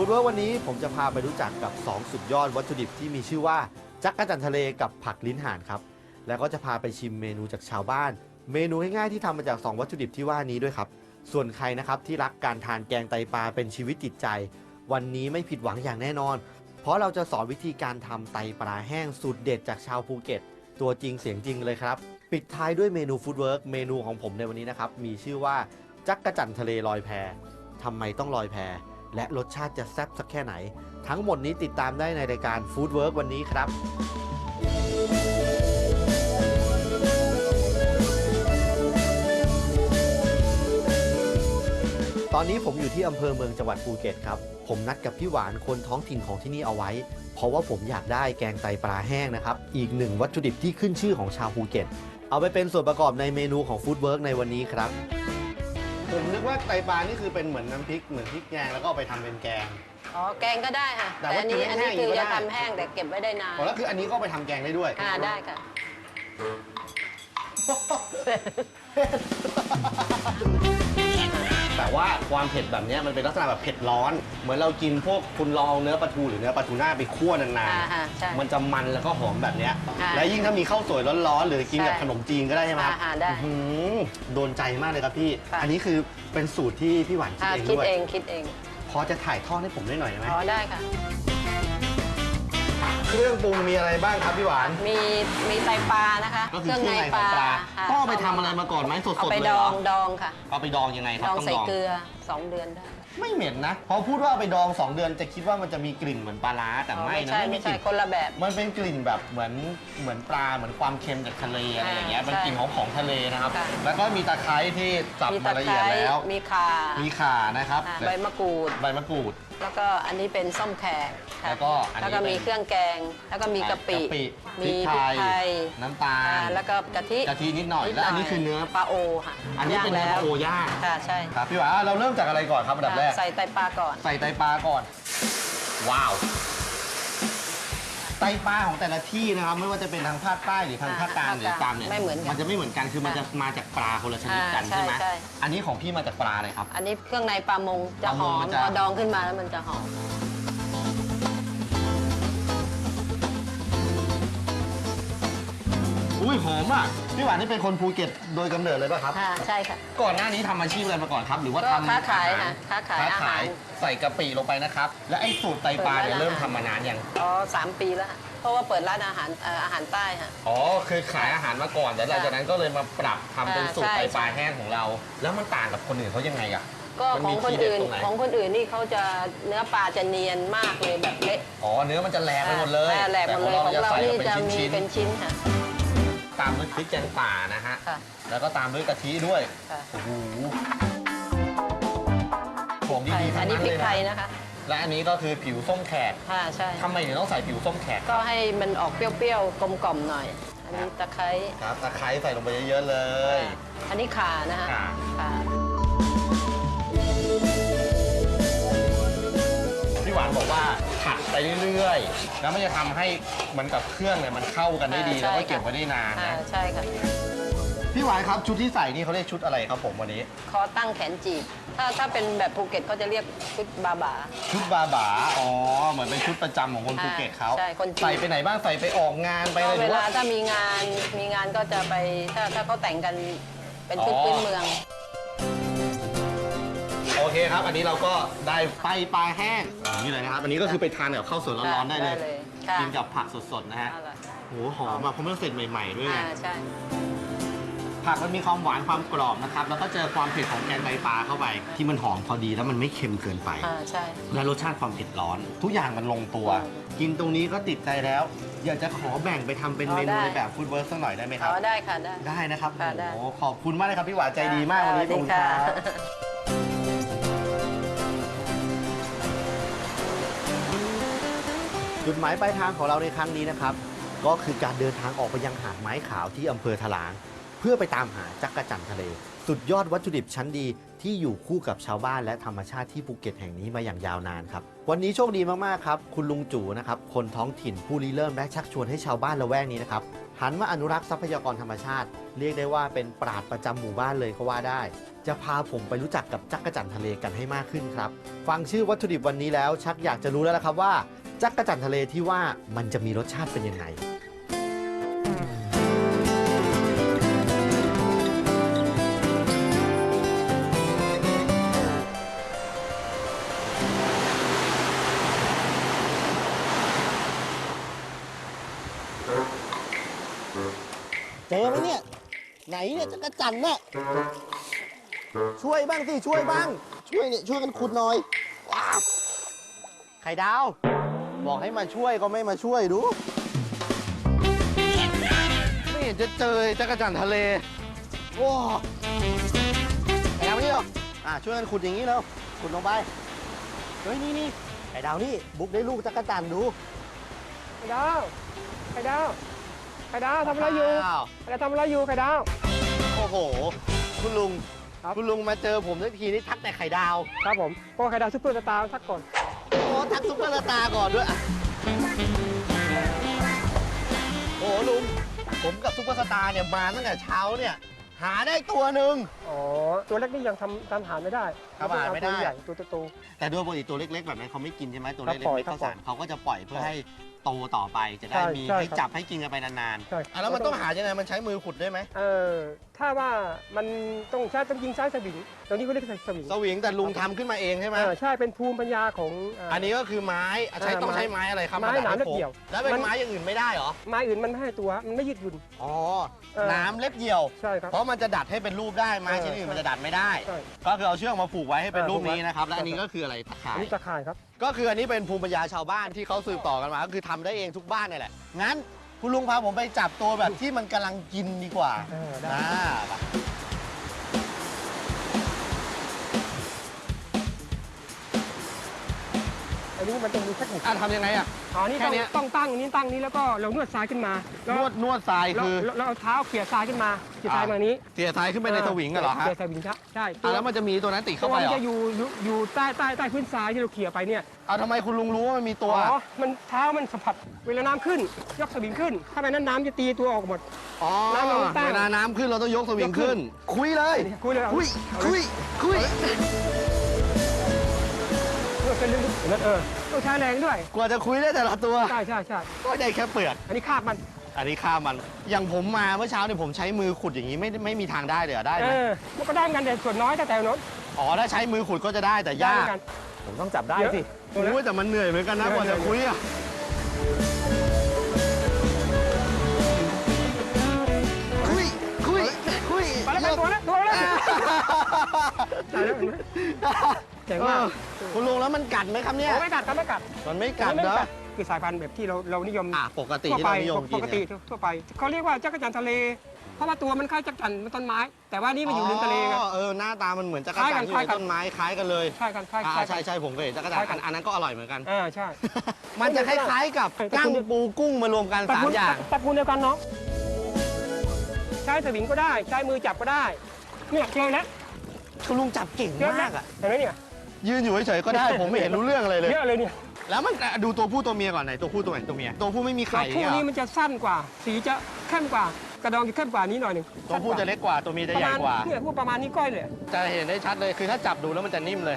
ูดวิร์กวันนี้ผมจะพาไปรู้จักกับ 2 สุดยอดวัตถุดิบที่มีชื่อว่า จักกะจันทะเลกับผักลิ้นห่านครับ แล้วก็จะพาไปชิมเมนูจากชาวบ้าน เมนูง่ายๆที่ทำมาจาก 2 วัตถุดิบที่ว่านี้ด้วยครับ ส่วนใครนะครับที่รักการทานแกงไตปลาเป็นชีวิตจิตใจ วันนี้ไม่ผิดหวังอย่างแน่นอน เพราะเราจะสอนวิธีการทำไตปลาแห้งสูตรเด็ดจากชาวภูเก็ต ตัวจริงเสียงจริงเลยครับ ปิดท้ายด้วยเมนูฟู้ดเวิร์กเมนูของผมในวันนี้นะครับมีชื่อว่าจักกะจันทะเลลอยแพทำไมต้องลอยแพ และรสชาติจะแซ่บสักแค่ไหน ทั้งหมดนี้ติดตามได้ในรายการฟู้ดเวิร์กวันนี้ครับ ตอนนี้ผมอยู่ที่อำเภอเมืองจังหวัดภูเก็ตครับ ผมนัดกับพี่หวานคนท้องถิ่นของที่นี่เอาไว้ เพราะว่าผมอยากได้แกงไตปลาแห้งนะครับ อีกหนึ่งวัตถุดิบที่ขึ้นชื่อของชาวภูเก็ต เอาไปเป็นส่วนประกอบในเมนูของฟู้ดเวิร์กในวันนี้ครับ ผมนึกว่าไตปลานี่คือเป็นเหมือนน้ำพริกเหมือนพริกแกงแล้วก็เอาไปทำเป็นแกง อ๋อแกงก็ได้ค่ะ แต่แต่ว่าอันนี้กินอันแห้นี้งๆคือก็ได้จะทำแห้งแต่เก็บไว้ได้นานอ๋อแล้วคืออันนี้ก็เอาไปทำแกงได้ด้วยค่ะได้ค่ะ แต่ว่าความเผ็ดแบบเนี้ยมันเป็นลักษณะแบบเผ็ดร้อน เหมือนเรากินพวกคุณลองเนื้อปลาทูหรือเนื้อปลาทูหน้าไปคั่วนานอ่าฮะใช่ๆ มันจะมันแล้วก็หอมแบบเนี้ยค่ะและยิ่งถ้ามีข้าวสวยร้อนๆหรือกินกับใช่ขนมจีนก็ได้ใช่ไหมครับอ่าฮะได้อื้อหือโดนใจมากเลยครับพี่ ค่ะ อันนี้คือเป็นสูตรที่พี่หวานคิดอ่าเองคิดด้วยเองคิดเองพอจะถ่ายทอดให้ผมได้หน่อยได้ไหม อ๋อได้ค่ะ เครื่องปรุงมีอะไรบ้างครับพี่หวาน มีมีไตปลานะคะก็คือเครื่องในของปลาค่ะต้องเอาไปทำอะไรมาก่อนไหมสดเอาๆไปเลยดเหรอองดองค่ะเอาไปดองยังไงครัดบองต้องใส่ดอง เกลือ2เดือนได้ไม่เหม็นนะ พอพูดว่าเอาไปดอง2เดือนจะคิดว่ามันจะมีกลิ่นเหมือนปลาร้าแต่อ๋อไม่ไม่นะใช่ไม่มีไม่กใช่ลิ่นคนละแบบ มันเป็นกลิ่นแบบเหมือนเหมือนปลาเหมือนความเค็มจากทะเลอะไรอย่างเงี้ยอ่าเป็นกลิ่นของของทะเลนะครับ ค่ะ แล้วก็มีตะไคร้ที่สับมีมาตะละไคเอียดร้แล้ว มีข่ามีข่านะครับ อ่าใบมะกรูด ใบมะกรูด แล้วก็อันนี้เป็นส้มแขกค่ะแล้วก็อันนี้แล้วก็มีเป็นเครื่องแกง แล้วก็มีกะปิพริมีกพริกไทไทยยน้ำตาอ่าลแล้วก็กะทิกะทินิดหน่อยแล้วอันนี้คือเนื้อปลาโอค่ะอันนี้เป็นเนื้อปลาโอย่าง ค่ะใช่ครับพี่หวานเราเริ่มจากอะไรก่อนครับอันดับแรก ใส่ไตปลาก่อน ใส่ไตปลาก่อน ว้าว ไตปลาของแต่ละที่นะครับ ไม่ว่าจะเป็นทางภาคใต้หรือทางภาคกลางอ่าหรือตามเนี่ยไม่เหมือนกันมันจะไม่เหมือนกันคือมันจะมาจากปลาคนละชนิดกันอ่าใช่ไหมใช่ใช่อันนี้ของพี่มาจากปลาอะไรครับ อันนี้เครื่องในปลามงจะปลามหงอมมันจะพอดองขึ้นมาแล้วมันจะหอม อุ้ยหอมอะพี่หวานนี่เป็นคนภูเก็ตโดยกำเนิดเลยป่ะครับ ค่ะ ใช่ค่ะ ก่อนหน้านี้ทำอาชีพอะไรมาก่อนครับ หรือว่าก็ทำค้าขายอหรค่ะค้าขายค้าอาขาหารยใส่กะปิลงไปนะครับ และไอ้สูตรไตปลาเนี่ยเปิดร้านเริ่มอาหารทำมานานยังอ๋อสามปีแล้วค่ะ เพราะว่าเปิดร้านอาหารเอ่ออาหารใต้ค่ะ อ๋อเคยขายอาหารมาก่อนแต่หลังจากนั้นก็เลยมาปรับทำเป็นอ่าสูตรใช่ไตปลาแห้งของเรา แล้วมันต่างกับคนอื่นเขายังไงอะ ก็มันขมีองคนทีเด็ดอื่นตรงไหน ของคนอื่นนี่เขาจะเนื้อปลาจะเนียนมากเลยแบบเละอ๋อเนื้อมันจะแหลกไปหมดเลยอ่าแหลกหมดเลยของแต่เราใส่นี่แบบจะเป็นมีชิ้นเป็นชิ้นค่ะ ๆ ตามด้วยพริกแกงป่านะฮะ ค่ะ แล้วก็ตามด้วยกะทิด้วย ค่ะโอ้โหของไทยดีๆอัทั้นงนี้นั้นพริเลกยไทนะยนะคะ และอันนี้ก็คือผิวส้มแขกค่ะใช่ ทำไมถึงต้องใส่ผิวส้มแขกก็ให้มันออกเปรี้ยวๆ กลมๆหน่อย อันนี้ตะไคร้ครับตะไคร้ใส่ลงไปเยอะๆเลยอันนี้ข่านะฮะข่าข่าพี่หวานบอกว่าผัด ไปเรื่อยๆ แล้วมันจะทำให้เหมันกับเครื่องเนี่ยมันเข้ากันได้ดีแล้วก็เก็บไว้ได้นานอ่านะใช่ค่ะ พี่หวานครับชุดที่ใส่นี่เขาเรียกชุดอะไรครับผมวันนี้ คอตั้งแขนจีบ ถ้าถ้าเป็นแบบภูเก็ตเขาจะเรียกชุดบาบา ชุดบาบาอ๋อเหมือนเป็นชุดประจำของคนภูเก็ตเขาใช่คนจีน ใส่ไปไหนบ้างใส่ไปออกงานไปก็อะไรหเวรือลาว่า ถ้ามีงานมีงานก็จะไปถ้าถ้าเขาแต่งกันเป็นชุดอ๋อ พื้นเมือง โอเคครับ อันนี้เราก็ได้ไตปลาแห้งอย่างนี้เลยนะครับ อันนี้ก็คือไปทานกับข้าวสวยร้อนๆได้เลย ค่ะกินกับผักสดๆนะฮะ เอาล่ะโหหอมอะเพราะมันเสร็จใหม่ๆด้วยไง อ่าใช่ ผักมันมีความหวานความกรอบนะครับ แล้วก็เจอความเผ็ดของแกงไตปลาเข้าไป ที่มันหอมพอดีแล้วมันไม่เค็มเกินไป อ่าใช่ และรสชาติความเผ็ดร้อน ทุกอย่างมันลงตัว กินตรงนี้ก็ติดใจแล้ว อยากจะขอแบ่งไปทำเป็นอ๋อเมนูได้ ในแบบฟู้ดเวิร์กสักหน่อยได้ไหมครับอ๋อได้ค่ะได้ ได้นะครับค่ะได้ โอ้โหขอบคุณมากเลยครับพี่หวานใจดีมากวันนี้สขวัอบสคุดีณคค่ะรับ จุดหมายปลายทางของเราในครั้งนี้นะครับ ก็คือการเดินทางออกไปยังหาดไม้ขาวที่อำเภอถลาง เพื่อไปตามหาจักกะจันทะเล สุดยอดวัตถุดิบชั้นดีที่อยู่คู่กับชาวบ้านและธรรมชาติที่ภูเก็ตแห่งนี้มาอย่างยาวนานครับ วันนี้โชคดีมากๆครับ คุณลุงจูนะครับ คนท้องถิ่นผู้ริเริ่มและชักชวนให้ชาวบ้านละแวกนี้นะครับหันมาอนุรักษ์ทรัพยากรธรรมชาติ เรียกได้ว่าเป็นปราดประจำหมู่บ้านเลยก็ว่าได้ จะพาผมไปรู้จักกับจักรจันทะเลกันให้มากขึ้นครับ ฟังชื่อวัตถุดิบวันนี้แล้วชักอยากจะรู้แล้วละครับว่า จักระจันทะเลที่ว่ามันจะมีรสชาติเป็นยังไง เจอไหมเนี่ย ไหนเนี่ยจักรจันทร์น่ะช่วยบ้างสิช่วยบ้าง ช่วยเนี่ยช่วยกันขุดหน่อยว้าวไข่ดาว บอกให้มาช่วยก็ไม่มาช่วยดู ไม่เห็นจะเจอจักรจั่นทะเล โอ้ไข่ดาวมานี่เร็วอะช่วยกันขุดอย่างนี้แล้วขุดลงไปเฮ้ยนี่นี่ไข่ดาวนี่บุกได้ลูกจักรจันทร์ดูไข่ดาวไข่ดาวไข่ดาวทำอะไรอยู่อ้าวอะไรทำอะไรอยู่ไข่ดาว โอ้โห คุณลุงครับ คุณลุงมาเจอผมทักทีนี่ทักแต่ไข่ดาว ครับผมเพราะว่าไข่ดาวซุปเปอร์สตาร์ทักก่อนโอ้ ทักซุปเปอร์สตาร์ก่อนด้วยอะโอ้โหลุง ผมกับซุปเปอร์สตาร์เนี่ยมาตั้งแต่เช้าเนี่ย หาได้ตัวหนึ่ง อ๋อ ตัวเล็กนี่ยังทำตามหาไม่ได้ ทำอาหารไม่ได้ ตัวใหญ่ตัวโต แต่โดยปกติตัวเล็กๆแบบนั้นเขาไม่กินใช่ไหมตัวครัเล็บกปล่ๆอยไม่ข้าวครับสารเขาก็จะปล่อยเพื่อให้โตต่อไปจะได้ใช่มีใช่ให้ครับ จับให้กินกันไปนานๆใช่ๆอะแล้วมันต้องหายังไงมันใช้มือขุดได้ไหมเออถ้าว่ามันต้องใช้ต้องยิงใช้สวิงตรงนี้เขาเรียกสวิงสวิงแต่ลุงทำขึ้นมาเองใช่ไหม เออใช่เป็นภูมิปัญญาของเอันนี้ก็คือไม้อะใช้เออต้องไม้ใช้ไม้อะไรครับไม้หนามดัเล็บโค้งเดี่ยว แล้วเป็นมันไม้อย่างอื่นไม่ได้เหรอ ไม้อื่นมันไม่ให้ตัวมันไม่ยืดหยุ่น อ๋อเออ หน้ำเล็บเดี่ยว ใช่ครับ เพราะมันจะดัดให้เป็นรูปได้ไม้เออ ชนิดอื่นใช่มันจะดัดไม่ได้ ใช่ ก็คือเอาเชือกมาผูกไว้ให้เป็นเออรูปผูกไว้นี้นะครับ และอันนี้ใช่ครับก็คืออะไรตะข่าอันย นี้ตะข่ายครับ ก็คืออันนี้เป็นภูมิปัญญาชาวบ้านที่เขาสืบต่อกันมา ก็คือทำได้เองทุกบ้านนี่แหละ งั้นคุณลุงพาผมไปจับตัวแบบที่มันกำลังกินดีกว่าเออได้ อ่าไป อันนี้มันต้องมีเทคนิคอะทำยังไงอะ อ๋อนี่แค่ต้องเนี้ย ต้องตั้งนี้ตั้งนี้แล้วก็เรานวดทรายขึ้นมาแล้วนวดนวดทรายเราคือเราเราเอาเท้าเขี่ยทรายขึ้นมาเขี่ยทรายอ่ามานี้เสียทรายขึ้นไปในสวิงกันเหรอฮะเขี่ยสวิงครับใช่อะแล้วมันจะมีตัวนั้นติดตัเข้าวไปมันเหรอจะอยู่อยู่อยู่ใต้ใต้ใต้พื้นทรายที่เราเขี่ยไปเนี่ยเอาทำไมคุณลุงรู้ว่ามันมีตัว อ๋อมันเท้ามันสัมผัสเวลาน้ำขึ้น ยกสวิงขึ้น ถ้าไปนั้นน้ำจะตีตัวออกหมด อ๋อน้ำเราตั้งเวลาน้ำขึ้นเราต้องยกสวิงยกขึ้ขึ้นนคุยเลยคุยเลยเอา คุยคุยคุย นวดเป็นลึกๆอเออต้องใช้แรงด้วย กว่าจะคุยได้แต่ละตัว ใช่ใช่ใช่ก็ได้แค่เปลือก อันนี้คาบมัน อันนี้ข้ามมัน อย่างผมมาเมื่อเช้าเนี่ยผมใช้มือขุดอย่างนี้ไม่ไม่มีทางได้เลยอะได้เอไหมอมันก็ได้เหมือนกันแต่ส่วนน้อยแต่แต่โน้นอ๋อถ้าใช้มือขุดก็จะได้แต่ได้ยากกัน ผมต้องจับได้เยอะ สิ โอ้ยแต่มันเหนื่อยเหมือนกันนะกว่าจะคุยอะ ได้แล้วเห็นไหมเจ๋งมากเออคุณลุงแล้วมันกัดไหมครับเนี่ยโอ้ไม่กัดครับไม่กัดมันไม่กัดไม่เนอะกัดคือสายพันธุ์แบบที่เราเรานิยมอะปกติทั่วที่ไปเรานิยมปกินกติเนี่ยทั่วไปเขาเรียกว่าจักรจันทร์ทะเล เพราะว่าตัวมันคล้ายจักรจันทร์มันต้นไม้ แต่ว่านี่มันอยู่ริมทะเลไงอ๋อเออหน้าตามันเหมือนจักรคล้ายจักันนทร์ที่คล้ายในกัน ต้นไม้คล้ายกันเลยคล้ายกันคล้ายอ่าคล้ายกัใช่น ใช่ผมเคยเห็นจักรจันคล้ายทร์กัอันนอันนั้นก็อร่อยเหมือนกัน อ่าใช่ มันจะคล้ายๆกับแต่กั้งคุณปูกุ้งมารวมกันตระสามกูลอย่าง ตระกูลเดียวกันเนาะใช้สวิงก็ได้ ใช้มือจับก็ได้ เนี่ยเจอแล้ว คุณลุงจับเก่งเจอแล้มาวกอะ เห็นไหมเนี่ย ยืนอยู่เฉยๆก็ได้ ผมไม่เห็นรู้เรื่องอะไรเลย เยอะเลยเนี่ยแล้วมันดูตัวผู้ตัวเมียก่อนไหนตัวผู้ตัวไหนตัวเมีย ตัวผู้ไม่มีตัวไข่ผู้เนี่ยเหรนี้อมันจะสั้นกว่า สีจะเข้มกว่า กระดองจะเข้มกว่านี้หน่อยหนึ่งตัวผู้จะเล็กกว่าตัวเมียจะใหญ่กว่าประมณเนี่ยผู้ประมาณนี้ก้อยเลย จะเห็นได้ชัดเลยคือถ้าจับดูแล้วมันจะนิ่มเลย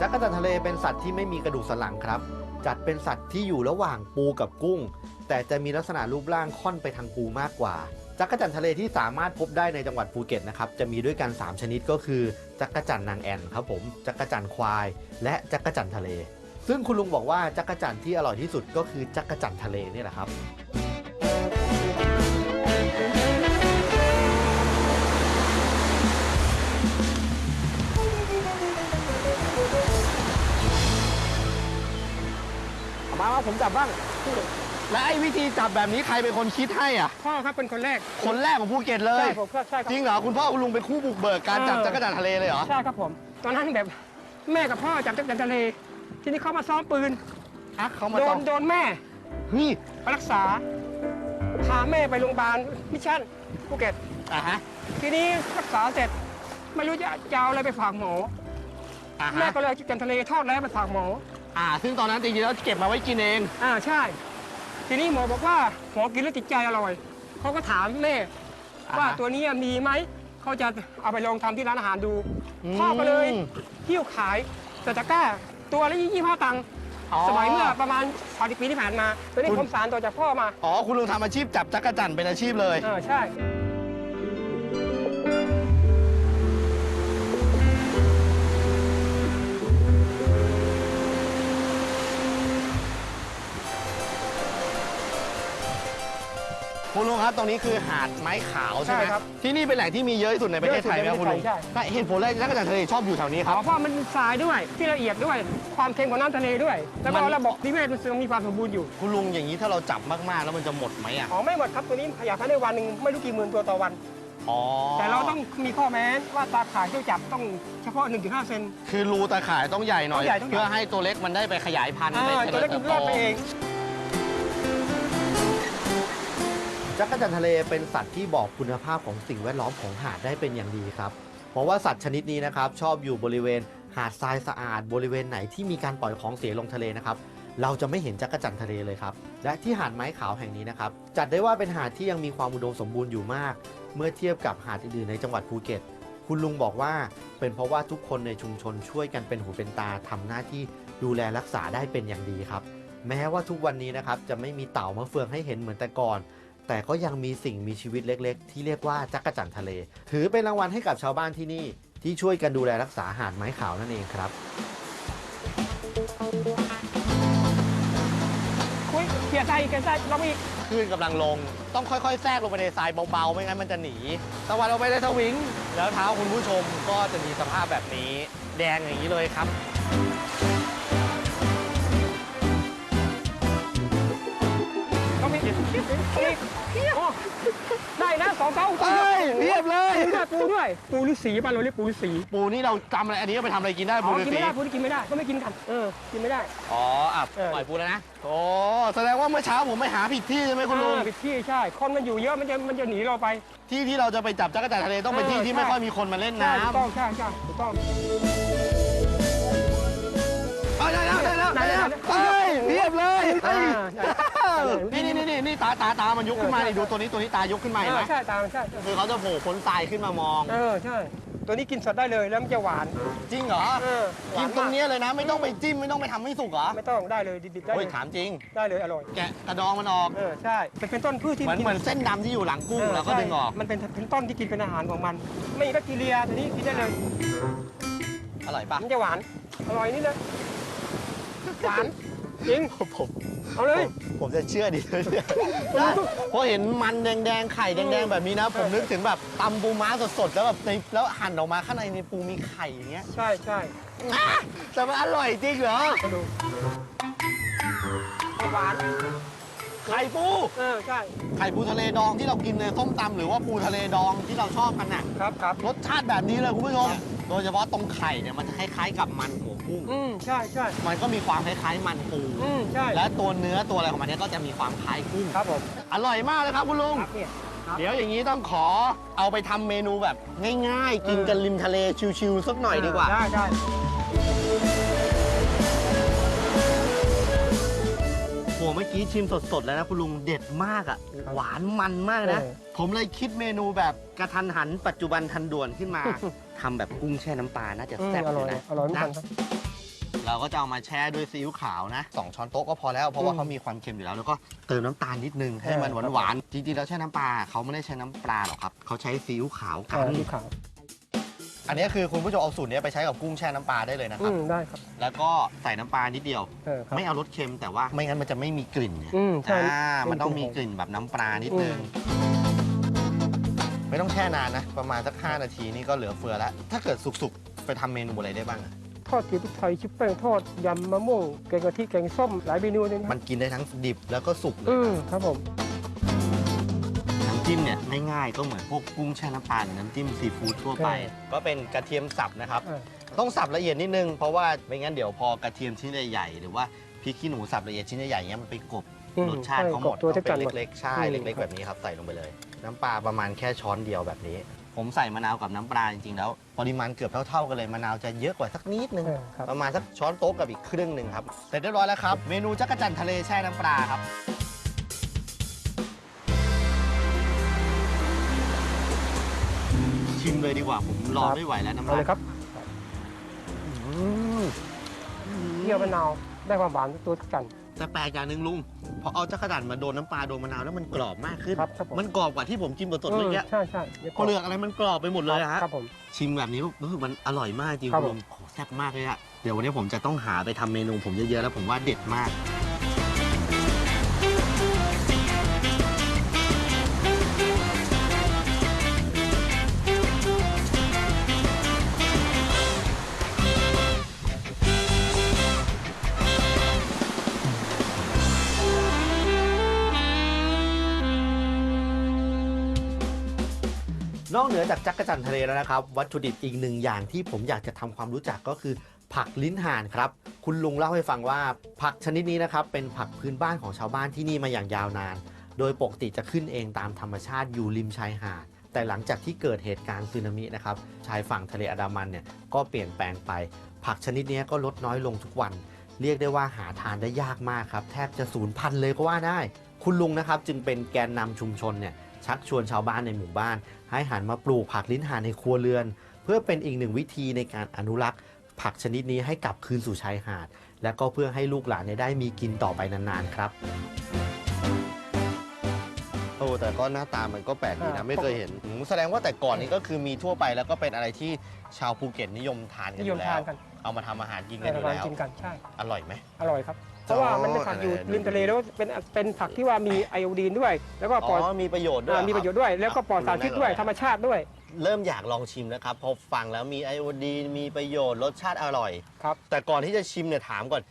จักรจันทร์ทะเลเป็นสัตว์ที่ไม่มีกระดูกสันหลังครับ จัดเป็นสัตว์ที่อยู่ระหว่างปูกับกุ้ง แต่จะมีลักษณะรูปร่างค่อนไปทางปูมากกว่า จักรจันทะเลที่สามารถพบได้ในจังหวัดภูเก็ตนะครับจะมีด้วยกัน 3 ชนิดก็คือ จักรจันนางแอ่นครับผมจักรจันควาย และจักรจันทะเล ซึ่งคุณลุงบอกว่าจักรจันที่อร่อยที่สุดก็คือจักรจันทร์ทะเลนี่แหละครับมาว่าผมจับบ้าง และไอ้วิธีจับแบบนี้ใครเป็นคนคิดให้อะ พ่อครับเป็นคนแรก คนแรกของภูเก็ตเลยใช่ผมก็ใช่ครับ จริงเหรอ คุณพ่อคุณลุงเป็นคู่บุกเบิกการจับเออ จักรจันทร์ทะเลเลยเหรอ ใช่ครับผม ตอนนั้นแบบแม่กับพ่อจับจักรจันทร์ทะเล ทีนี้เขามาซ้อมปืนอะเขามาโดต้อนงโดนแม่เฮ้ยไปรักษา พาแม่ไปโรงพยาบาลมิชชั่นภูเก็ต อ่าฮะทีนี้รักษาเสร็จไม่รู้จะจะเอาอะไรไปฝากหมออ่าแม่ฮะก็เลยเอาจันทะเลทอดแล้วไปฝากหมอ อ่า ซึ่งตอนนั้นจริงๆแล้วเก็บมาไว้กินเอง อ่าใช่ ทีนี้หมอบอกว่าหมอกินแล้วติดใจอร่อยเขาก็ถามแม่อ่าฮะ ว่าตัวนี้มีไหมเขาจะเอาไปลองทำที่ร้านอาหารดูอืมพ่อก็เลยหิ้วขายใส่ตะกร้า ตัวละยี่ห้าตังค์อ๋อ สมัยเมื่อประมาณสามสิบปีที่ผ่านมาตัวนี้คุณ ผมสารต่อจากพ่อมาอ๋อ คุณลุงทำอาชีพจับจักรจั่นเป็นอาชีพเลย เออใช่ คุณลุงครับตรงนี้คือหาดไม้ขาวใช่ไหมใช่ครับที่นี่เป็นแหล่งที่มีเยอะที่สุดในประเทศไทยไหมครับคุณลุงใช่แต่เหตุผลแรกที่จักรจั่นทะเลชอบอยู่แถวนี้คอ๋รับ อเพราะมันทรายด้วยที่ละเอียดด้วย ความเค็มของน้ำทะเลด้วย แล้วก็มัน ระบบนิเวศมันมีความสมบูรณ์อยู่คุณลุงอย่างนี้ถ้าเราจับมากๆแล้วมันจะหมดไหมอะอ๋อไม่หมดครับตัวนี้ขยายพันธุ์ได้วันหนึ่งไม่รู้กี่หมื่นตัวต่อวัน อ๋อแต่เราต้องมีข้อแม้ว่าตาข่ายที่จับต้องเฉพาะ 1-5 เซน คือรูตาข่ายต้องใหญ่หน่อย ต้องใหญ่ต้องใหญ่ เพื่อให้ตัวเล็กมันได้ไปขยายพันธุ์อ่าไปตัวเล็กจริญรอดไปติบโตเอง จักรจันทะเลเป็นสัตว์ที่บอกคุณภาพของสิ่งแวดล้อมของหาดได้เป็นอย่างดีครับ เพราะว่าสัตว์ชนิดนี้นะครับชอบอยู่บริเวณหาดทรายสะอาด บริเวณไหนที่มีการปล่อยของเสียลงทะเลนะครับเราจะไม่เห็นจักรจันทะเลเลยครับ และที่หาดไม้ขาวแห่งนี้นะครับ จัดได้ว่าเป็นหาดที่ยังมีความอุดมสมบูรณ์อยู่มาก เมื่อเทียบกับหาดอื่นๆในจังหวัดภูเก็ต คุณลุงบอกว่าเป็นเพราะว่าทุกคนในชุมชนช่วยกันเป็นหูเป็นตาทำหน้าที่ดูแลรักษาได้เป็นอย่างดีครับ แม้ว่าทุกวันนี้นะครับจะไม่มีเต่ามะเฟืองให้เห็นเหมือนแต่ก่อน แต่ก็ยังมีสิ่งมีชีวิตเล็กๆ ที่เรียกว่าจักรจั่นทะเล ถือเป็นรางวัลให้กับชาวบ้านที่นี่ ที่ช่วยกันดูแลรักษาหาดไม้ขาวนั่นเองครับคุยเกียร์ใจเกียร์ใจเราอีกคลื่นกำลังลง ต้องค่อยๆ แทรกลงไปในทรายเบาๆ ไม่งั้นมันจะหนีตะวันลงไปในทวิง แล้วเท้าคุณผู้ชมก็จะมีสภาพแบบนี้ แดงอย่างนี้เลยครับ ได้นะสองเต้าเอ้ยเรียบเลยปูด้วยปูด้วยปูฤาษีป่ะเราเรียกปูฤาษีปูนี่เราจำอะไรอันนี้เอาไปทำอะไรกินได้อ๋ปูอฤากินษีไม่ได้ปูนี่กินไม่ได้ก็ไม่กินกันเออกินไม่ได้ อ๋ออะเออ ปล่อยปูแล้วนะ โอ้แสดงว่าเมื่อเช้าผมไปหาผิดที่ใช่ไหมคุณลุงเออผิดที่ใช่คนมันอยู่เยอะมันจะมันจะหนีเราไป ที่ที่เราจะไปจับจักรจั่นทะเลต้องเป็นที่เออที่ใช่ไม่ค่อยมีคนมาเล่นใช่ถูกต้องน้ำใช่ใช่ถูกต้อง เอาได้แล้วได้แล้วได้ได้แล้แล้ววเอ้ยเรียบเลยเอ้ย อ่า ใช่นี่นี่นี่นี่นี่ตาตาตามันยกขึ้นมานี่ดูตัวนี้ตัวนี้ตายกขึ้นมาเห็นไหมใช่ตามใช่ใช่คือเขาจะโผล่พ้นทรายขึ้นมามอง เออใช่ ตัวนี้กินสดได้เลยแล้วมันจะหวาน จริงเหรอเออหวากินมากตรงเนี้ยเลยนะ ไม่ต้องไปจิ้มไม่ต้องไปทำให้สุกเหรอไม่ต้องได้เลยดิบๆได้โอ้เลยยถามจริง ได้เลยอร่อย แกะกระดองมันออก เออใช่เป็นเป็นต้นพืชที่เหมือนกิเหมือนเส้นดำที่อยู่หลังกุ้งเแล้วก็ดึงออกใช่มันเป็นเป็นต้นที่กินเป็นอาหารของมัน ไม่มีแบคทีเรียตัวนี้กินได้เลย อร่อยปะมันจะหวาน อร่อยนี่เลยหวาน จริง ผม เอาเลย ผมจะเชื่อดิเนี่ยเพราะเห็นมันแดงๆ ไข่แดงๆ แบบนี้นะ ผมนึกถึงแบบตำปูม้าสดๆ แล้วแบบในแล้วหั่นออกมาข้างในในปูมีไข่อย่างเงี้ยใช่ใช่อะแต่มันอร่อยจริงเหรอมาดูหวาน ไข่ปูเออใช่ไข่ปูทะเลดองที่เรากินในส้มตำหรือว่าปูทะเลดองที่เราชอบกันน่ะครับครับรสชาติแบบนี้เลยคุณผู้ชมโดยเฉพาะตรงไข่เนี่ยมันจะคล้ายๆกับมันหัวกุ้งอืมใช่ใช่มันก็มีความคล้ายๆมันปูอืมใช่และตัวเนื้อตัวอะไรของมันเนี่ยก็จะมีความคล้ายกุ้งครับผมอร่อยมากเลยครับคุณลุงครับเนี่ยครับเดี๋ยวอย่างนี้ต้องขอเอาไปทำเมนูแบบง่ายๆ กินกันริมทะเลชิวๆสักหน่อยดีกว่าได้ได้ โหเมื่อกี้ชิมสดๆแล้วนะคุณลุงเด็ดมากอะ หวานมันมากนะ ผมเลยคิดเมนูแบบกระทันหัน ปัจจุบันทันด่วนขึ้นมาทำแบบกุ้งแช่น้ำปลาน่าจะอืมแซ่บอเลร่อยยนะอร่อยเหมือนกันครับ เราก็จะเอามาแช่ด้วยซีอิ๊วขาวนะสองช้อนโต๊ะก็พอแล้วเพราะว่าอืมเขามีความเค็มอยู่แล้ว แล้วก็เติมน้ำตาลนิดนึงให้มันเออหวานๆจริงๆแล้วแช่น้ำปลาเขาไม่ได้ใช้น้ำปลาหรอกครับเขาใช้ซีอิ๊วขาวเอกัอนที่ขาว อันนี้คือคุณผู้ชมเอาสูตรนี้ไปใช้กับกุ้งแช่น้ำปลาได้เลยนะคอืรับ มได้ครับ แล้วก็ใส่น้ำปลานิดเดียว เออครับ ไม่เอารสเค็มแต่ว่าไม่งั้นมันจะไม่มีกลิ่นเนี่ยอืมใช่อ่ามันต้องมีกลิ่นกลิ่นแบบน้ำปลานิดนึงอืไม่ต้องแช่นานนะ ประมาณสัก 5 นาทีนี่ก็เหลือเฟือแล้ว ถ้าเกิดสุกๆ ไปทำเมนูอะไรได้บ้างอะทอดเกี๊ยวพริกไทยชิปแป้งทอดยำมะม่วงแกงกะทิแกงส้มหลายเมนูเลยนะมันกินได้ทั้งดิบแล้วก็สุกเลอืยมครับผมน้ำ จิ้มเนี่ยง่ายๆก็เหมือนพวกกุ้งแช่น้ำปลาหรือน้ำจิ้มซีฟู้ดทั่วไป ก็เป็นกระเทียมสับนะครับเออต้องสับละเอียดนิดนึง เพราะว่าไม่งั้นเดี๋ยวพอกระเทียมชิ้นใหญ่ๆหรือว่าพริกขี้หนูสับละเอียดชิ้นใหญ่ๆเงี้ยมันไปกลบอืมรสชาติเขาหมดใช่กบตัวต้องจะกัดเป็นหมดเล็กๆใช่อืมเล็กๆแบบนี้ครับใส่ลงไปเลย น้ำปลาประมาณแค่ช้อนเดียวแบบนี้ ผมใส่มะนาวกับน้ำปลาจริงๆแล้วปริมาณเกือบเท่าๆกันเลยมะนาวจะเยอะกว่าสักนิดนึงเออครับประมาณสักช้อนโต๊ะกับอีกครึ่งหนึ่งครับเสร็จเรียบร้อยแล้วครับ เมนูจักรจันทร์ทะเลแช่น้ำปลาครับ ชิมเลยดีกว่า ผมรอไม่ไหวแล้วน้ำเอาลาเลยยครับเที่ยวมะนาวได้ความหวานตัวจันทร์แต่แปลกอย่างหนึ่งลุง พอเอาจักรจันทร์มาโดนน้ำปลาโดนมะนาวแล้วมันกรอบมากขึ้น ครับครับผม มันกรอบกว่าที่ผมกินสดๆเมื่อกี้ใช่ใช่ดี๋ยวเปลือกอะไรมันกรอบไปหมดเลยอะฮะ ครับผม ชิมแบบนี้รู้สึกมันอร่อยมากจริงครับคุณลุงโอ้โหแซ่บมากเลยอะเดี๋ยววันนี้ผมจะต้องหาไปทำเมนูผมเยอะๆแล้วผมว่าเด็ดมาก นอกเหนือจากจักรจันทะเลแล้วนะครับ วัตถุดิบอีกหนึ่งอย่างที่ผมอยากจะทำความรู้จักก็คือ ผักลิ้นห่านครับ คุณลุงเล่าให้ฟังว่า ผักชนิดนี้นะครับเป็นผักพื้นบ้านของชาวบ้านที่นี่มาอย่างยาวนาน โดยปกติจะขึ้นเองตามธรรมชาติอยู่ริมชายหาดแต่หลังจากที่เกิดเหตุการณ์สึนามินะครับชายฝั่งทะเลอันดามันเนี่ยก็เปลี่ยนแปลงไป ผักชนิดนี้ก็ลดน้อยลงทุกวัน เรียกได้ว่าหาทานได้ยากมากครับ แทบจะสูญพันธุ์เลยก็ว่าได้ คุณลุงนะครับจึงเป็นแกนนำชุมชนเนี่ย ชักชวนชาวบ้านในหมู่บ้าน ให้หันมาปลูกผักลิ้นห่านในครัวเรือน เพื่อเป็นอีกหนึ่งวิธีในการอนุรักษ์ ผักชนิดนี้ให้กลับคืนสู่ชายหาด และก็เพื่อให้ลูกหลานเนี่ยได้มีกินต่อไปนานๆครับ โอ้แต่ก็หน้าตามันก็แปลกดีนะ ไม่เคยเห็นแสดงว่าแต่ก่อนนี้ก็คือมีทั่วไปแล้วก็เป็นอะไรที่ชาวภูเก็ตนิยมทานกันนิอยมยู่แล้ทานวกันเอามาทำอาหารกินในกันอยู่การแล้ว กินกันใช่ อร่อยไหม อร่อยครับ เพราะว่ามันเป็นผักอยู่อะไรริมทะเลแล้วเป็นเป็นผักที่ว่ามีไอโอดีนด้วย แล้วก็อ๋ปลอดอมีประโยชน์ด้วยอ่าเหอมีประโยชน์ด้วย แล้วก็ปลอดสารพิษด้วยธรรมชาติด้วยเริ่มอยากลองชิมนะครับพอฟังแล้วมีไอโอดีนมีประโยชน์รสชาติอร่อย ครับ แต่ก่อนที่จะชิมเนี่ยถามก่อน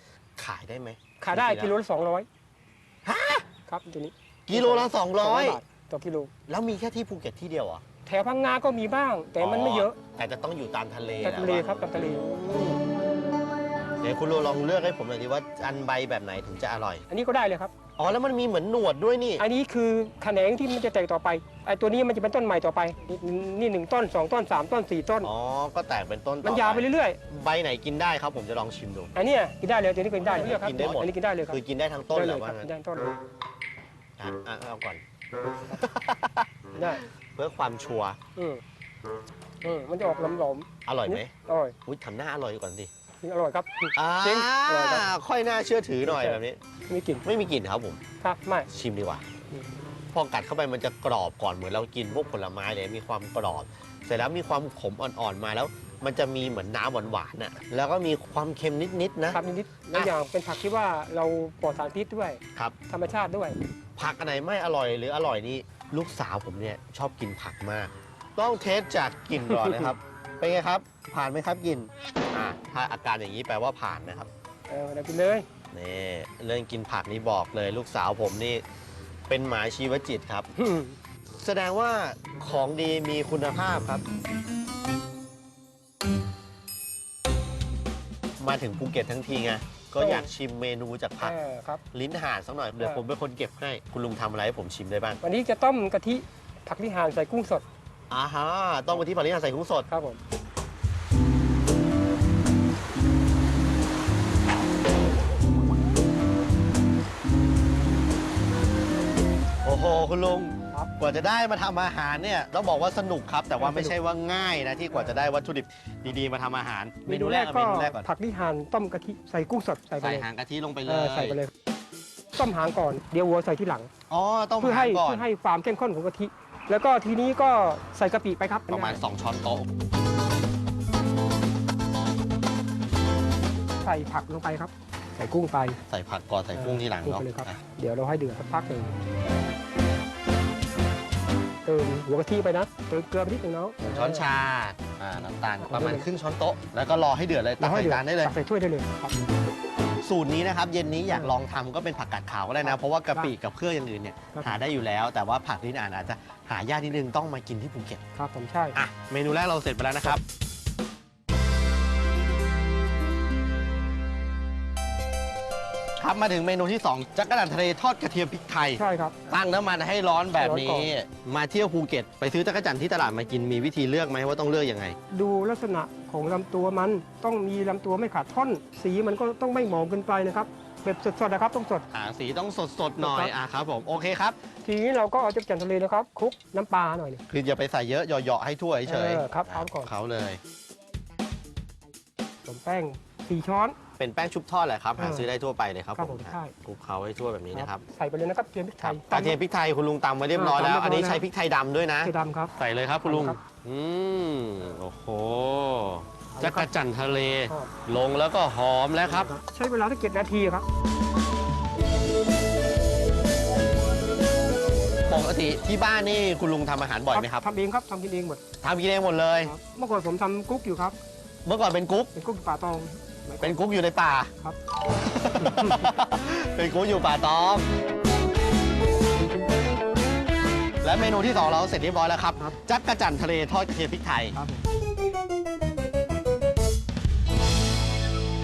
ขายได้ไหมขายได้จริงๆกิโลละสองร้อยฮะครับตัวนี้กิโลละบาท200ต่อกิโลแล้วมีแค่ที่ภูเก็ตที่เดียวเหรอแถวพังงาก็มีบ้าง แต่มันไม่เยอะ แต่จะต้องอยู่ตามทะเลแต่ทะเลแหละครับตามทะเล เดี๋ยวคุณโรลองเลือกให้ผมหน่อยดีว่าอันใบแบบไหนถึงจะอร่อย อันนี้ก็ได้เลยครับ อ๋อแล้วมันมีเหมือนหนวดด้วยนี่ อันนี้คือแขนงที่มันจะแตกต่อไปไอ้ตัวนี้มันจะเป็นต้นใหม่ต่อไป นี่นี่หนึ่งต้นสองต้นสามต้นสี่ต้น อ๋อ ก็แตกเป็นต้นต่อมันยาวไปเรื่อยใบไหนกินได้ครับผมจะลองชิมดูๆอันเนี้ยกินได้เลยตัวนี้กินได้เลือกครับกินได้หมดอันนี้กินได้เลยครับคือกินได้ทั้งต้นได้เหเลรอยคว่ารับงั้กินนได้ต้นเลยอะอะเอาก่อนได้เพื่อความชัวร์อืมอืมมันจะออกหลอมอร่อยไหมๆอร่อยอุ้ยทำหน้าอร่อยก่อนสิจริง อร่อยครับอ่าจริงอร่อยครับ ค่อยน่าเชื่อถือหน่อยใช่ แบบนี้ มีกลิ่นไม่มีกลิ่นครับผมครับไม่ชิมดีกว่าอืมพอกัดเข้าไปมันจะกรอบก่อนเหมือนเรากินพวกผลไม้เลยมีความกรอบ เสร็จแล้วมีความขมอ่อนๆมาแล้ว มันจะมีเหมือนน้ำหวานๆน่ะแล้วก็มีความเค็มนิดๆนะครับนิดๆแล้วอย่างเป็นผักที่ว่าเราปลอดสารพิษด้วย ครับ ธรรมชาติด้วย ผักอันไหนไม่อร่อยหรืออร่อยนี่ลูกสาวผมเนี่ยชอบกินผักมาก ต้องเทสจากกลิ่นก่อนนะครับ เป็นไงครับ ผ่านไหมครับกลิ่นอ่าถ้าอาการอย่างนี้แปลว่าผ่านนะครับเออเรากินเลย นี่เรื่องกินผักนี่บอกเลย ลูกสาวผมนี่เป็นหมาชีวจิตครับ แสดงว่าของดีมีคุณภาพครับ มาถึงภูเก็ตทั้งทีไงก็อยากชิมเมนูจากผักเออครับ ลิ้นห่านสักหน่อยเดี๋ยวเออผมเป็นคนเก็บให้ คุณลุงทำอะไรให้ผมชิมได้บ้าง วันนี้จะต้มกะทิผักที่ห่านใส่กุ้งสด อ่าฮะต้องไปที่ผักลิ้นห่านใส่กุ้งสด ครับผม โอ้โห คุณลุง ครับกว่าจะได้มาทำอาหารเนี่ยต้องบอกว่าสนุกครับ แต่ว่าไม่ใช่ว่าง่ายนะที่กว่าจะได้วัตถุดิบดีๆมาทำอาหาร เมนูแรกเอาก็เมนูแรกก่อนผักที่ห่านต้มกะทิใส่กุ้งสดใส่ไปใส่เลยหางกะทิลงไปเลเออยใส่ไปเลย ต้มหางก่อนเดี๋ยววัวใส่ที่หลัง อ๋อต้องเพื่อหาให้งก่อนเพื่อให้ความเข้มข้นของกะทิ แล้วก็ทีนี้ก็ใส่กะปิไปครับประมาณ 2 ช้อนโต๊ะใส่ผักลงไปครับ ใส่กุ้งไปใส่ผักก่อนใส่กุ้งทีหลังกุ้งเนาะไปเลยครับ อะเดี๋ยวเราให้เดือดสักพักหนึ่งเติมหัวกะทิไปนะเติมเกลือไปนิดหนึงเนาะ ช้อนชาอ่าน้ำตาลประมาณครึ่งช้อนโต๊ะแล้วก็รอให้เดือดเลยตัเรากให้ใส่เดือดจานได้เลย ตักใส่ถ้วยได้เลยครับ สูตรนี้นะครับ เย็นนี้อยากลองทำก็เป็นผักกาดขาวก็ได้ครันะบเพราะว่ากะปิกับเครื่องอย่างอื่นเนี่ยครับ หาได้อยู่แล้ว แต่ว่าผักลิ้นอ่านอาจจะหายากนิดนึงต้องมากินที่ภูเก็ต ครับผมใช่ อะ เมนูแรกเราเสร็จไปแล้วนะครับ คครับมาถึงเมนูที่ 2 จักรจันทร์ทะเลทอดกระเทียมพริกไทย ใช่ครับ ตั้งน้ำมันให้ร้อนแบบนี้ร้อนก่มาเที่ยวภูเก็ต ไปซื้อจักรจันทร์ที่ตลาดมากินมีวิธีเลือกไหมว่าต้องเลือกยังไง ดูลักษณะของลำตัวมันต้องมีลำตัวไม่ขาดท่อน สีมันก็ต้องไม่หมองเกินไปนะครับแบบสดๆนะครับต้องสด อ่าสีต้องสดสดๆหน่อยครับอะครับผมโอเคครับ ทีนี้เราก็เอาจักรจันทร์ทะเลนะครับคลุกน้ำปลาหน่อยหนึงคืออย่าไปใส่เยอะเหยาะๆให้ทั่วเฉยเออครับเอาก่อน เขาเลย ผสมแป้งสี่ช้อน เป็นแป้งชุบทอดแหละครับหาเออซื้อได้ทั่วไปเลยครับครับผมผมใช่ คลุกเขาให้ทั่วแบบนี้นะครับใส่ไปเลยนะครับเทียมพริกไทยกระเทียมพริกไทยคุณลุงตำไว้เรียบร้อยแล้ว อ่าตำเรียบร้อยอันนี้ใช้แล้วพริกไทยดำด้วยนะไข่ดำครับ ใส่เลยครับคุณลุง ครับอืม โอ้โหจักรจันทร์ทะเลทอดลงแล้วก็หอมแล้วครับ ใช้เวลาสักเจ็ดนาทีครับ ปกติที่บ้านนี่คุณลุงทำอาหารบ่อยไหมครับทำเองครับทำกินเองหมดทำกินเองหมดเลย ครับเมื่อก่อนผมทำกุ๊กอยู่ครับ เมื่อก่อนเป็นกุ๊กเป็นกุ๊กป่าตอง เป็นกุ๊กอยู่ในป่าครับ เป็นกุ๊กอยู่ป่าตอง และเมนูที่สองเราเสร็จเรียบร้อยแล้วครับ ครับ จักรจันทร์ทะเลทอดกระเทียมพริกไทยครับผม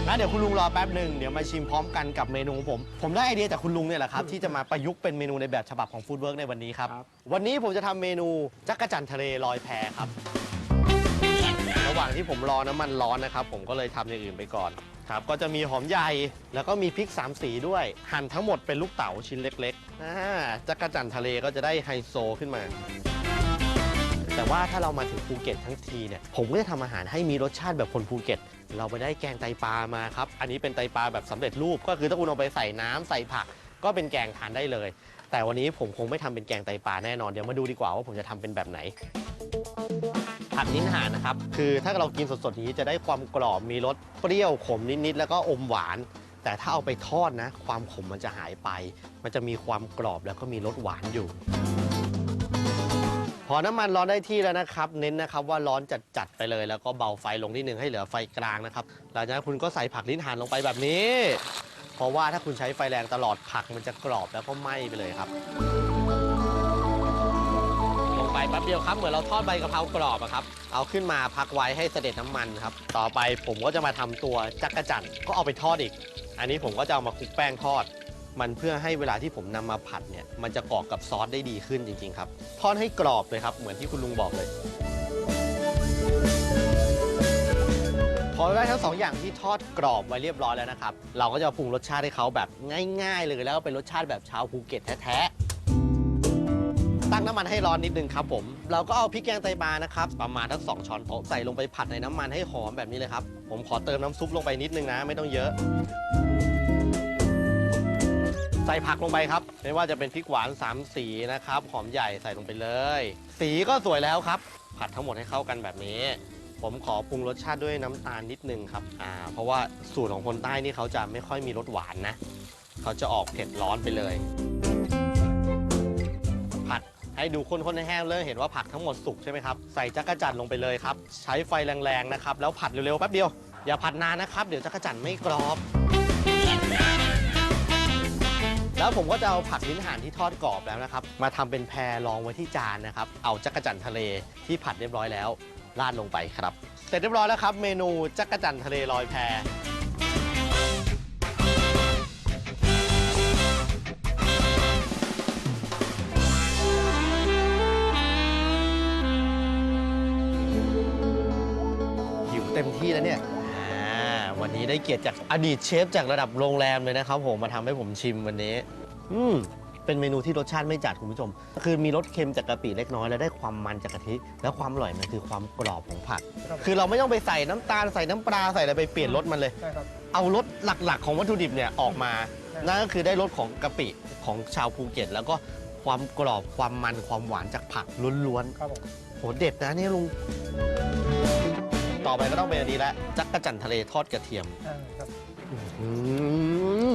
แล้วเดี๋ยวคุณลุงรอแป๊บหนึ่งเดี๋ยวมาชิมพร้อมกันกับเมนูของผม ผมได้ไอเดียจากคุณลุงเนี่ยแหละครับ ที่จะมาประยุกต์เป็นเมนูในแบบฉบับของฟู้ดเวิร์กในวันนี้ครับครับวันนี้ผมจะทำเมนูจักรจันทร์ทะเลลอยแพครับ ระหว่างที่ผมรอน้ำมันร้อนนะครับ ผมก็เลยทำอย่างอื่นไปก่อนครับ ก็จะมีหอมใหญ่แล้วก็มีพริกสามสีด้วย หั่นทั้งหมดเป็นลูกเต๋าชิ้นเล็กๆอ่าจักรจันทร์ทะเลก็จะได้ไฮโซขึ้นมา แต่ว่าถ้าเรามาถึงภูเก็ตทั้งทีเนี่ยผมก็จะทำอาหารให้มีรสชาติแบบคนภูเก็ต เราไปได้แกงไตปลามาครับ อันนี้เป็นไตปลาแบบสำเร็จรูป ก็คือถ้าคุณเอาไปใส่น้ำใส่ผัก ก็เป็นแกงทานได้เลย แต่วันนี้ผมคงไม่ทำเป็นแกงไตปลาแน่นอนเดี๋ยวมาดูดีกว่าว่าผมจะทำเป็นแบบไหน ผัดนิ้นหานะครับ คือถ้าเรากินสดๆนี้จะได้ความกรอบมีรสเปรี้ยวขมนิดๆแล้วก็อมหวาน แต่ถ้าเอาไปทอดนะ ความขมมันจะหายไป มันจะมีความกรอบแล้วก็มีรสหวานอยู่ พอน้ำมันร้อนได้ที่แล้วนะครับ เน้นนะครับว่าร้อนจัดๆไปเลย แล้วก็เบาไฟลงนิดนึงให้เหลือไฟกลางนะครับหลังจากนั้นคุณก็ใส่ผักลิ้นห่านลงไปแบบนี้ เพราะว่าถ้าคุณใช้ไฟแรงตลอดผักมันจะกรอบแล้วก็ไหม้ไปเลยครับ แป๊บเดียวครับเหมือนเราทอดใบกะเพรากรอบอะครับ เอาขึ้นมาพักไว้ให้เสด็จน้ำมันครับ ต่อไปผมก็จะมาทำตัวจักรจั่นก็เอาไปทอดอีก อันนี้ผมก็จะเอามาคลุกแป้งทอด มันเพื่อให้เวลาที่ผมนำมาผัดเนี่ยมันจะเกาะกับซอสได้ดีขึ้นจริงๆครับทอดให้กรอบเลยครับเหมือนที่คุณลุงบอกเลยพอได้ทั้งสองอย่างที่ทอดกรอบไว้เรียบร้อยแล้วนะครับ เราก็จะปรุงรสชาติให้เขาแบบง่าย ๆ เลยแล้วก็เป็นรสชาติแบบชาวภูเก็ตแท้ๆ น้ำมันให้ร้อนนิดนึงครับผม เราก็เอาพริกแกงไตปลานะครับ ประมาณทั้งสองช้อนโต๊ะใส่ลงไปผัดในน้ำมันให้หอมแบบนี้เลยครับ ผมขอเติมน้ำซุปลงไปนิดนึงนะ ไม่ต้องเยอะ ใส่ผักลงไปครับ ไม่ว่าจะเป็นพริกหวานสามสีนะครับ หอมใหญ่ใส่ลงไปเลย สีก็สวยแล้วครับ ผัดทั้งหมดให้เข้ากันแบบนี้ผมขอปรุงรสชาติด้วยน้ำตาลนิดนึงครับ อ่า เพราะว่าสูตรของคนใต้นี่เขาจะไม่ค่อยมีรสหวานนะ เขาจะออกเผ็ดร้อนไปเลย ให้ดูข้นๆแห้งๆเลยเห็นว่าผักทั้งหมดสุกใช่ไหมครับใส่จักรจั่นลงไปเลยครับ ใช้ไฟแรงๆนะครับแล้วผัดเร็วๆแป๊บเดียวอย่าผัดนานนะครับ เดี๋ยวจักรจั่นไม่กรอบ แล้วผมก็จะเอาผักลิ้นห่านที่ทอดกรอบแล้วนะครับ มาทำเป็นแพรรองไว้ที่จานนะครับ เอาจักรจั่นทะเลที่ผัดเรียบร้อยแล้วราดลงไปครับ เสร็จเรียบร้อยแล้วครับ เมนูจักรจั่นทะเลลอยแพ เต็มที่แล้วเนี่ยอ่าวันนี้ได้เกียรติจากอดีตเชฟจากระดับโรงแรมเลยนะครับผมมาทำให้ผมชิมวันนี้ อืมเป็นเมนูที่รสชาติไม่จัดคุณผู้ชม คือมีรสเค็มจากกะปิเล็กน้อยแล้วได้ความมันจากกะทิ แล้วความอร่อยมันคือความกรอบของผักครับคือเราไม่ต้องไปใส่น้ำตาลใส่น้ำปลาใส่อะไรไปเปลี่ยนรสมันเลย ใช่ครับ เอารสหลักๆ ของวัตถุดิบเนี่ยออกมาใช่ นั่นก็คือได้รสของกะปิของชาวภูเก็ต แล้วก็ความกรอบความมันความหวานจากผักล้วนๆครับผมโหเด็ดนะเนี่ยลุง ต่อไปก็ต้องเป็นอันนี้ละจักกระจั่นทะเลทอดกระเทียมอ่าครับอืม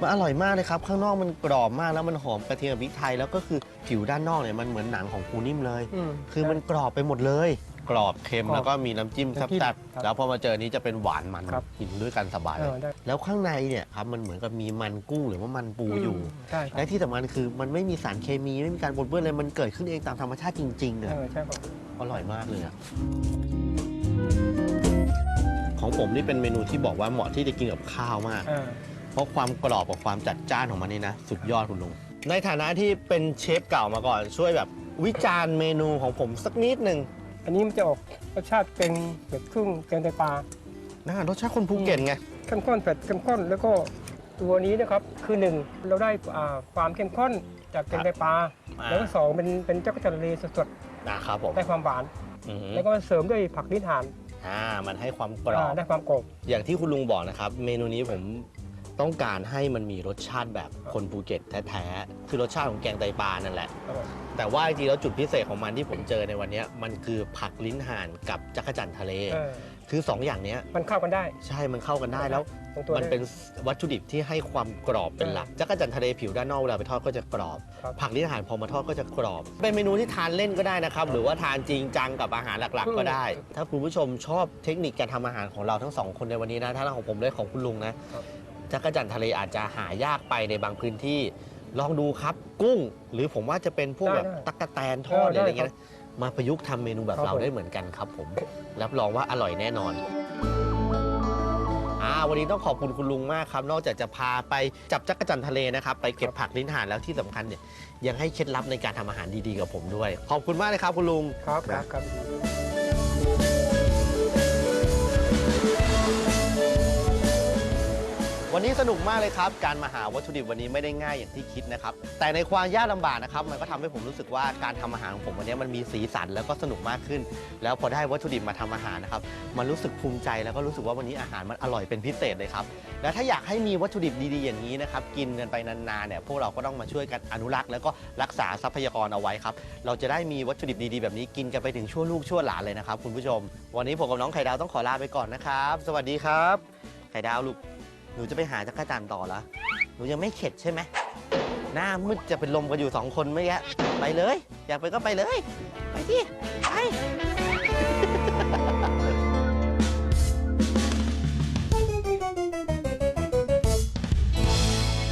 มันอร่อยมากเลยครับ ข้างนอกมันกรอบมากแล้วมันหอมกระเทียมกับพริกไทยแล้วก็คือผิวด้านนอกเนี่ยมันเหมือนหนังของปูนิ่มเลยอืมคือมันกรอบไปหมดเลย กรอบเค็มกรอบแล้วก็มีน้ำจิ้มน้ำจิ้มแซ่บครับๆแล้วพอมาเจอนี้จะเป็นหวานมันครับ กินด้วยกันสบาย เอเลยอได้แล้วข้างในเนี่ยครับมันเหมือนกับมีมันกุ้งหรือว่ามันปูอยู่ ใช่ครับและที่สำคัญคือมันไม่มีสารเคมีไม่มีการปนเปื้อนเลยมันเกิดขึ้นเองตามธรรมชาติจริงๆเออะอใช่ครับอร่อยมากเลยอะ ของผมนี่เป็นเมนูที่บอกว่าเหมาะที่จะกินกับข้าวมากอ่าเพราะความกรอบกับความจัดจ้านของมันนี่นะ สุดยอดคุณลุง ในฐานะที่เป็นเชฟเก่ามาก่อน ช่วยแบบวิจารณ์เมนูของผมสักนิดหนึ่งอันนี้มันจะออกรสชาติเป็นเผ็ดครึ่งแกงไตปลานะรสชาติคนภูเก็ตไง เข้มข้นเผ็ดเข้มข้นแล้วก็ตัวนี้นะครับคือหนึ่งเราได้อ่าความเข้มข้นจากแกงไตปลาอ่า แล้วก็สองเป็นเป็นจักรจันทร์ทะเลสดนะครับผมๆได้ความหวาน อือหือแล้วก็เสริมด้วยผักลิ้นห่าน อ่ามันให้ความกรอบอ่าได้ความกรอบอย่างที่คุณลุงบอกนะครับ เมนูนี้ผม ต้องการให้มันมีรสชาติแบบคนภูเก็ตแท้ๆ คือรสชาติของแกงไตปลานั่นแหละครับผมแต่ว่าจริงๆแล้วจุดพิเศษของมันที่ผมเจอในวันเนี้ยมันคือผักลิ้นห่านกับจักรจันทร์ทะเลเออคือสองอย่างเนี้ยมันเข้ากันได้ ใช่มันเข้ากันได้แล้วตรงตัวมันเป็นวัตถุดิบที่ให้ความกรอบเป็นหลักจักรจันทร์ทะเลผิวด้านนอกเวลาไปทอดก็จะกรอบครับผักลิ้นห่านพอมาทอดก็จะกรอบ เป็นเมนูที่ทานเล่นก็ได้นะครับ หรือว่าทานจริงจังกับอาหารหลักๆ ก็ได้ ถ้าคุณผู้ชมชอบเทคนิคการทำอาหารของเราทั้งสองคนในวันนี้นะทั้งของผมและของคุณลุงนะครับ จักรจันทร์ทะเลอาจจะหายากไปในบางพื้นที่ ลองดูครับ กุ้ง หรือผมว่าจะเป็นพวกได้แบบได้ตั๊กแตนทอดหรืออะไรได้เงี้ยนะมาประยุกต์ทำเมนูแบบครับเราผม ได้เหมือนกันครับผม รับรองว่าอร่อยแน่นอนอ่าวันนี้ต้องขอบคุณคุณลุงมากครับ นอกจากจะพาไปจับจักรจันทร์ทะเลนะครับ ไปเก็บผักลิ้นห่านแล้วที่สำคัญเนี่ยยังให้เคล็ดลับในการทำอาหารดีๆกับผมด้วย ขอบคุณมากเลยครับคุณลุง ครับครับครับ วันนี้สนุกมากเลยครับ การมาหาวัตถุดิบวันนี้ไม่ได้ง่ายอย่างที่คิดนะครับ แต่ในความยากลำบากนะครับ มันก็ทำให้ผมรู้สึกว่าการทำอาหารของผมวันนี้มันมีสีสันแล้วก็สนุกมากขึ้น แล้วพอได้วัตถุดิบมาทำอาหารนะครับ มันรู้สึกภูมิใจแล้วก็รู้สึกว่าวันนี้อาหารมันอร่อยเป็นพิเศษเลยครับ และถ้าอยากให้มีวัตถุดิบดีๆอย่างนี้นะครับ กินกันไปนานๆเนี่ย พวกเราก็ต้องมาช่วยกันอนุรักษ์ แล้วก็รักษาทรัพยากรเอาไว้ครับ เราจะได้มีวัตถุดิบดีๆแบบนี้กินกันไปถึงชั่วลูกชั่วหลานเลยนะครับคุณผู้ชม วันนี้ผมกับน้องไข่ดาวต้องขอลาไปก่อนนะครับ สวัสดีครับ ไข่ดาวลูก หนูจะไปหาจักรจันทร์ต่อเหรอ หนูยังไม่เข็ดใช่ไหม หน้ามืดจะเป็นลมกันอยู่สองคนเมื่อกี้ไปเลย อยากไปก็ไปเลย ไปที่ไป